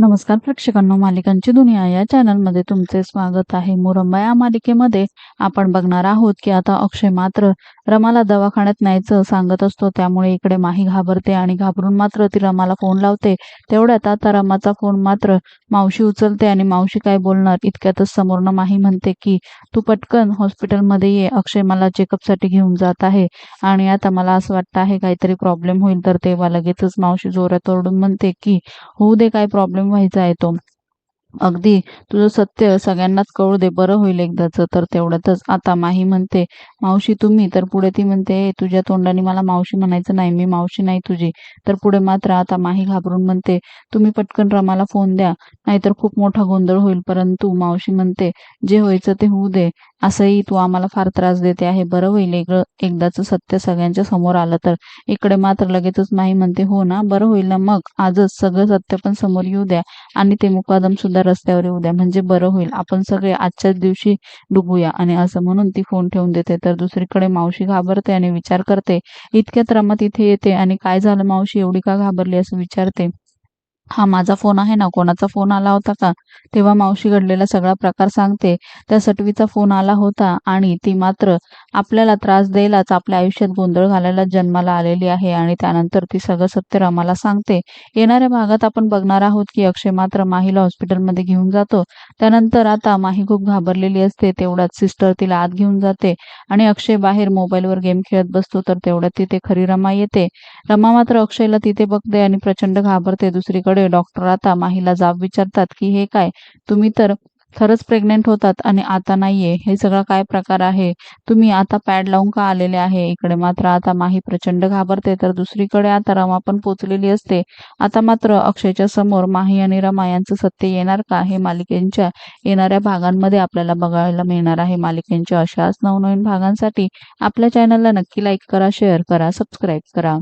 नमस्कार प्रेक्षकांनो मालिकांची दुनिया या चॅनलमध्ये तुमचे स्वागत आहे. मुरंबा या मालिकेमध्ये आपण बघणार आहोत की आता अक्षय मात्र रमाला दवाखान्यात न्यायचं सांगत असतो. त्यामुळे इकडे माही घाबरते आणि घाबरून मात्र ती रमाला फोन लावते. तेवढ्यात आता रमाचा फोन मात्र मावशी उचलते आणि मावशी काय बोलणार? इतक्यातच समोरनं माही म्हणते की तू पटकन हॉस्पिटलमध्ये ये. अक्षय मला चेकअपसाठी घेऊन जात आहे आणि आता मला असं वाटतं आहे काहीतरी प्रॉब्लेम होईल. तर तेव्हा लगेचच मावशी जोरात ओरडून म्हणते की होऊ दे काय प्रॉब्लेम व्हायचा आहे तो. अगदी तुझं सत्य सगळ्यांनाच कळू दे बरं होईल एकदाच तर तेवढ्यातच. आता माही म्हणते मावशी तुम्ही? तर पुढे ती म्हणते तुझ्या तोंडाने मला मावशी म्हणायचं नाही मी मावशी नाही तुझी. तर पुढे मात्र आता माही घाबरून म्हणते तुम्ही पटकन रमाला फोन द्या नाहीतर खूप मोठा गोंधळ होईल. परंतु मावशी म्हणते जे व्हायचं ते होऊ दे असंही तू आम्हाला फार त्रास देते आहे. बरं होईल एकदाच एकदाचं सत्य सगळ्यांच्या समोर आलं तर. इकडे मात्र लगेचच माही म्हणते हो ना बरं होईल ना मग? आजच सगळं सत्य पण समोर येऊ द्या आणि ते मुकादम सुद्धा रस्त्यावर येऊ द्या. म्हणजे बरं होईल. आपण सगळे आजच्याच दिवशी डुबूया. आणि असं म्हणून ती फोन ठेवून देते. तर दुसरीकडे मावशी घाबरते आणि विचार करते इतक्यात रमा इथे येते आणि काय झालं मावशी? एवढी का घाबरली? असं विचारते. हा माझा फोन आहे ना कोणाचा फोन आला होता का? तेव्हा मावशी घडलेला सगळा प्रकार सांगते. त्या सटवीचा फोन आला होता आणि ती मात्र आपल्याला त्रास द्यायलाच आपल्या आयुष्यात गोंधळ घालायला जन्माला आलेली आहे आणि त्यानंतर ती सगळं सत्य रमाला सांगते. येणाऱ्या भागात आपण बघणार आहोत की अक्षय मात्र माहीला हॉस्पिटलमध्ये घेऊन जातो. त्यानंतर आता माही खूप घाबरलेली असते तेवढ्यात सिस्टर तिला आत घेऊन जाते आणि अक्षय बाहेर मोबाईलवर गेम खेळत बसतो तर तेवढ्यात तिथे खरी रमा येते. रमा मात्र अक्षयला तिथे बघते आणि प्रचंड घाबरते. दुसरीकडे डॉक्टर आता माहीला जाब विचारतात की हे काय? तुम्ही तर खरंच प्रेग्नेंट होतात आणि आता नाहीये. हे सगळं काय प्रकार आहे? तुम्ही आता पॅड लावून का आलेले आहे इकडे? मात्र आता माही प्रचंड घाबरते. तर दुसरीकडे आता रमा पण पोचलेली असते. आता मात्र अक्षयच्या समोर माही आणि रमा यांचं सत्य येणार का? हे मालिकेच्या येणाऱ्या भागांमध्ये आपल्याला बघायला मिळणार आहे. मालिकेच्या अशाच नवनवीन भागांसाठी आपल्या चॅनलला नक्की लाईक करा शेअर करा सबस्क्राईब करा.